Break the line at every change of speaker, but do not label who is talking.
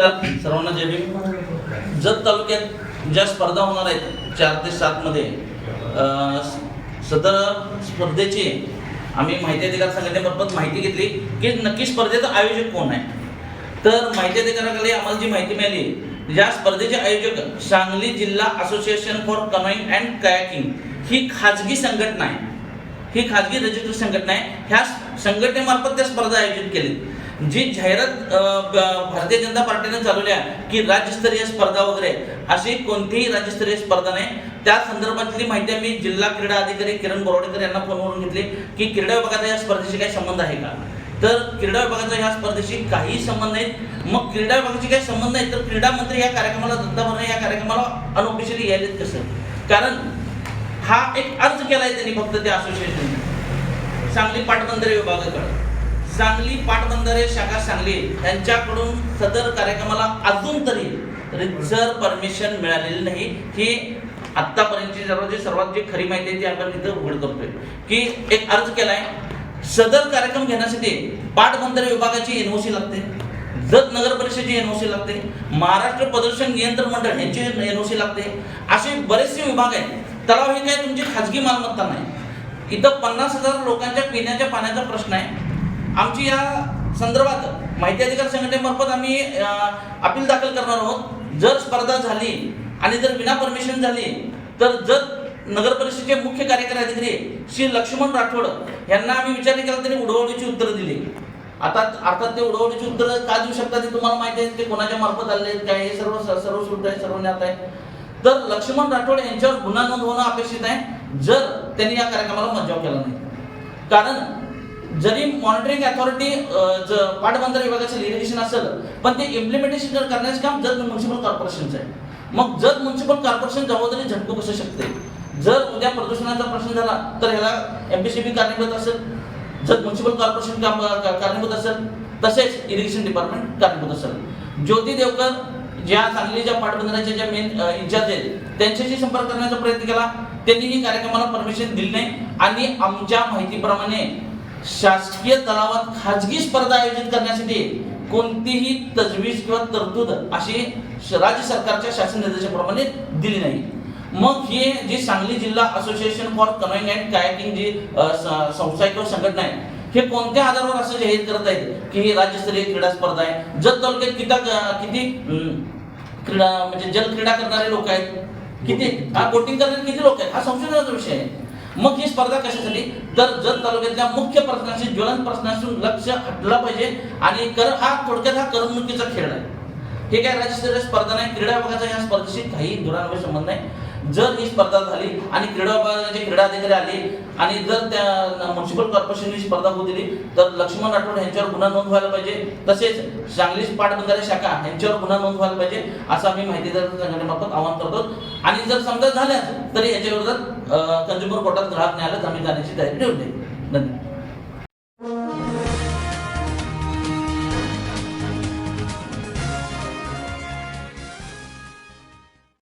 तर सर्वांना जय भीम. जत तालुक्यात ज्या स्पर्धा होणार आहेत चार ते सातमध्ये सदर स्पर्धेची आम्ही माहिती अधिकार संघटनेमार्फत माहिती घेतली की नक्की स्पर्धेचं आयोजक कोण आहे. तर माहिती अधिकाराकडे आम्हाला जी माहिती मिळाली या स्पर्धेचे आयोजक सांगली जिल्हा association for canoeing and kayaking ही खाजगी संघटना आहे. ही खाजगी रजिस्टर संघटना आहे. ह्या संघटनेमार्फत त्या स्पर्धा आयोजित केली जी जाहिरात भारतीय जनता पार्टीने चालवल्या की राज्यस्तरीय स्पर्धा वगैरे अशी कोणतीही राज्यस्तरीय स्पर्धा नाही. त्या संदर्भातली माहिती मी जिल्हा क्रीडा अधिकारी किरण बोरवडेकर यांना फोनवरून घेतली की क्रीडा विभागाचा या स्पर्धेशी काही संबंध आहे का? तर क्रीडा विभागाचा ह्या स्पर्धेशी काही संबंध नाहीत मग क्रीडा विभागाशी काही संबंध नाही तर क्रीडा मंत्री या कार्यक्रमाला दत्ता भरणे या कार्यक्रमाला अनऑफिशियली यायलेत कसं? कारण हा एक अर्ज केलाय त्यांनी फक्त त्या असोसिएशनने सांगली पाटबंधारे विभागाकडे. सांगली पाटबंधारे शाखा सांगली यांच्याकडून सदर कार्यक्रमाला अजून तरी रिझर्व परमिशन मिळालेली नाही. ही आत्तापर्यंतची सर्व जे सर्वात जी खरी माहिती आहे ती आपण इथं उघड करतोय. की एक अर्ज केलाय सदर कार्यक्रम घेण्यासाठी पाटबंधारे विभागाची एनओसी लागते जत नगर परिषदेची एनओसी लागते महाराष्ट्र प्रदूषण नियंत्रण मंडळ यांची एनओसी लागते. असे बरेचसे विभाग आहेत. तलाव हे काय तुमची खाजगी मालमत्ता नाही. इथं पन्नास हजार लोकांच्या पिण्याच्या पाण्याचा प्रश्न आहे. आमची या संदर्भात माहिती अधिकार संघटनेमार्फत आम्ही अपील दाखल करणार आहोत. जर स्पर्धा झाली आणि जर विना परमिशन झाली तर जर नगर परिषदेचे मुख्य कार्यकारी अधिकारी श्री लक्ष्मण राठोड यांना आम्ही विचार केला त्यांनी उडवडीची उत्तरं दिली. आता अर्थात ते उडवडीची उत्तरं का देऊ शकतात ते तुम्हाला माहिती आहे ते कोणाच्या मार्फत आले आहेत काय हे सर्व सर्व सुद्धा आहे सर्व ज्ञात आहे. तर लक्ष्मण राठोड यांच्यावर गुन्हा नोंद होणं अपेक्षित आहे. जर त्यांनी या कार्यक्रमाला मज्जाव केला नाही. कारण जरी मॉनिटरिंग अथॉरिटी पाटबंधारे विभागाचे लिमिटेशन असेल पण ते इम्प्लिमेंटेशन करण्याचं काम जत म्युन्सिपल कॉर्पोरेशनचं आहे. मग जत म्युन्सिपल कॉर्पोरेशन जबाबदारी झटकू बसू शकते? जर उद्या प्रदूषणाचा प्रश्न झाला तर ह्याला एमपीसीबी कारणीभूत असेल. जत म्युन्सिपल कॉर्पोरेशन काम का- कारणीभूत असेल तसेच इरिगेशन डिपार्टमेंट कारणीभूत असेल. ज्योती देवकर ज्या सांगलीच्या पाटबंधाऱ्याच्या ज्या मेन इन्चार्ज आहेत त्यांच्याशी संपर्क करण्याचा प्रयत्न केला. त्यांनीही कार्यक्रमाला परमिशन दिली नाही. आणि आमच्या माहितीप्रमाणे शासकीय तलावात खाजगी स्पर्धा आयोजित करण्यासाठी कोणतीही तजवीज किंवा तरतूद अशी राज्य सरकारच्या शासन निर्देशाप्रमाणे दिली नाही. मग हे जी सांगली जिल्हा association for canoeing and kayaking जी संस्था आहे किंवा संघटना आहे हे कोणत्या आधारावर असं जाहीर करत आहेत की ही राज्यस्तरीय क्रीडा स्पर्धा आहे? जत तालुक्यात किती किती क्रीडा म्हणजे जलक्रीडा करणारे लोक आहेत? किती हा बोटिंग करणारे किती लोक आहेत? हा संशोधनाचा विषय आहे. मग ही स्पर्धा कशासाठी तर जत तालुक्यातल्या मुख्य प्रश्नाशी ज्वलंत प्रश्नापासून लक्ष हटला पाहिजे. आणि कर हा थोडक्यात हा करमणुकीचा खेळ आहे. हे काय राज्यस्तरीय स्पर्धा नाही क्रीडा विभागाचा या स्पर्धेशी काही दुरान्वय संबंध नाही. जर ही स्पर्धा झाली आणि क्रीडा विभागाचे क्रीडा अधिकारी आले आणि जर त्या म्युन्सिपल कॉर्पोरेशनने स्पर्धा होऊ दिली तर लक्ष्मण राठोड यांच्यावर गुन्हा नोंद व्हायला पाहिजे. तसेच सांगली पाटबंधारे शाखा यांच्यावर गुन्हा नोंद व्हायला पाहिजे असं आम्ही माहितीदार संघटनेमार्फत आवाहन करतो. आणि जर समजा झाल्या तरी याच्या विरोधात कंझ्युमर कोर्टात ग्राहक न्यायालयात आम्ही जाण्याची तयारी ठेवली. धन्यवाद.